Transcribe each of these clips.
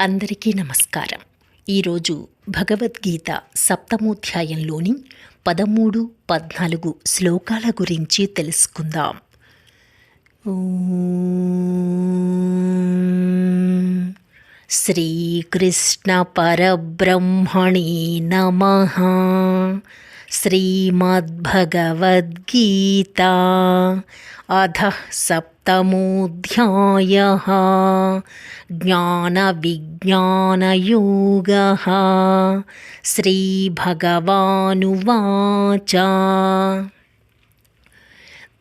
అందరికీ నమస్కారం. ఈరోజు భగవద్గీత సప్తమోధ్యాయంలోని పదమూడు పద్నాలుగు శ్లోకాల గురించి తెలుసుకుందాం. శ్రీకృష్ణ పరబ్రహ్మణే నమ. శ్రీమద్భగవద్గీత. అధ సప్తమోధ్యాయ. జ్ఞానవిజ్ఞానయోగः. శ్రీభగవానువాచ.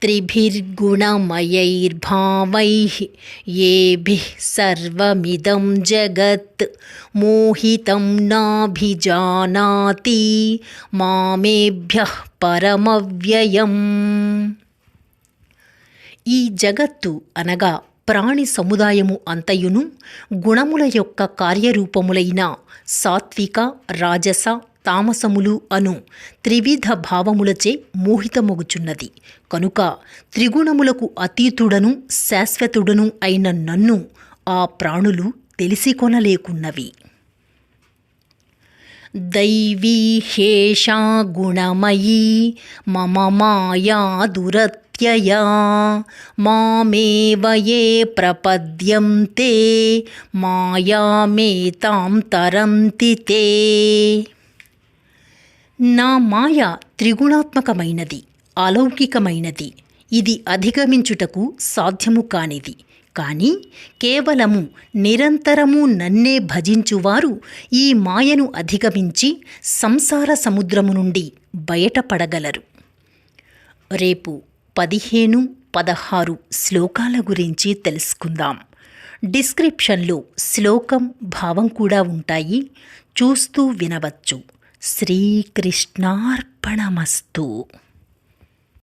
त्रिभिर्गुणमयैर्भावैः येभिः सर्वमिदं जगत् मोहितं नाभिजानाति మామేభ్యః పరమవ్యయం ఈ జగత్తు అనగా ప్రాణి సముదాయము అంతయును గుణముల యొక్క కార్యరూపములైన సాత్విక రాజస తామసములు అను త్రివిధ భావములచే మోహితమొగుచున్నది. కనుక త్రిగుణములకు అతీతుడను శాశ్వతుడను అయిన నన్ను ఆ ప్రాణులు తెలిసికొనలేకున్నవి. దైవీ హేషా గుణమయీ మమ మాయా దురత్యయా మామేవయే ప్రపద్యంతే మాయామేతాం తరంతి తే. నా మాయ త్రిగుణాత్మకమైనది అలౌకికమైనది. ఇది అధిగమించుటకు సాధ్యము కానిది. కానీ కేవలము నిరంతరము నన్నే భజించువారు ఈ మాయను అధిగమించి సంసార సముద్రము నుండి బయటపడగలరు. రేపు పదిహేను పదహారు శ్లోకాల గురించి తెలుసుకుందాం. డిస్క్రిప్షన్లో శ్లోకం భావం కూడా ఉంటాయి. చూస్తూ వినవచ్చు. శ్రీకృష్ణార్పణమస్తు.